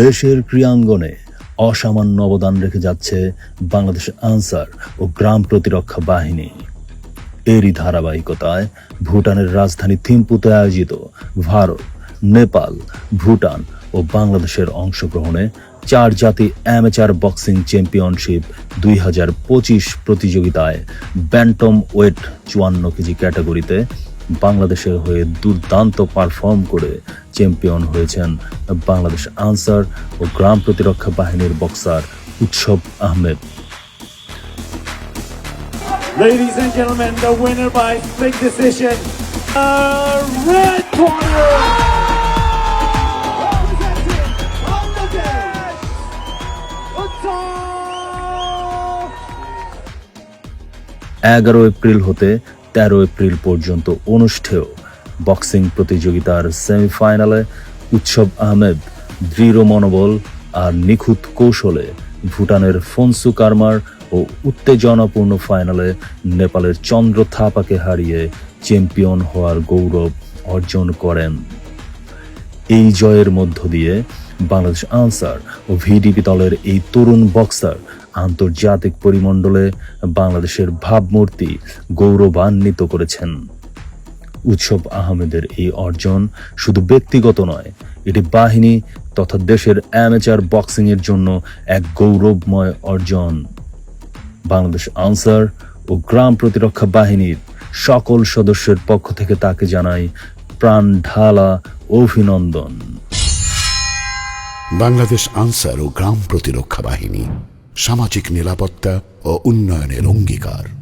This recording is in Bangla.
দেশের ক্রীড়াঙ্গনে অসামান্য অবদান রেখে যাচ্ছে বাংলাদেশ আনসার ও গ্রাম প্রতিরক্ষা বাহিনী। এরই ধারাবাহিকতায় ভুটানের রাজধানী থিম্পুতে আয়োজিত ভারত, নেপাল, ভুটান ও বাংলাদেশের অংশগ্রহণে চার জাতি অ্যামেচার বক্সিং চ্যাম্পিয়নশিপ দুই হাজার পঁচিশ প্রতিযোগিতায় ব্যান্টম ওয়েট চুয়ান্ন কেজি ক্যাটাগরিতে বাংলাদেশের হয়ে দুর্দান্ত পারফর্ম করে চ্যাম্পিয়ন হয়েছেন বাংলাদেশ আনসার ও গ্রাম প্রতিরক্ষা বাহিনীর boxer Utsab Ahmed Ladies and gentlemen, the winner by split decision, red corner. এগারো এপ্রিল হতে তেরো এপ্রিল পর্যন্ত অনুষ্ঠেয়। বক্সিং প্রতিযোগিতার সেমিফাইনালে উৎসব আহমেদ দৃঢ় মনোবল আর নিখুঁত কৌশলে ভুটানের ফনসু কারমার ও উত্তেজনাপূর্ণ ফাইনালে নেপালের চন্দ্র থাপাকে হারিয়ে চ্যাম্পিয়ন হওয়ার গৌরব অর্জন করেন। এই জয়ের মধ্য দিয়ে বাংলাদেশ আনসার ও ভিডিপি দলের এই তরুণ বক্সার আন্তর্জাতিক পরিমণ্ডলে বাংলাদেশের ভাবমূর্তি গৌরবান্বিত করেছেন। উৎসব আহমেদের এই অর্জন শুধু ব্যক্তিগত নয়, এটি বাহিনী তথা দেশের অ্যামেচার বক্সিং এর জন্য এক গৌরবময় অর্জন। বাংলাদেশ আনসার ও গ্রাম প্রতিরক্ষা বাহিনীর সকল সদস্যের পক্ষ থেকে তাকে জানাই প্রাণ ঢালা অভিনন্দন। বাংলাদেশ আনসার ও গ্রাম প্রতিরক্ষা বাহিনী সামাজিক নিরাপত্তা ও উন্নয়নের অঙ্গীকার।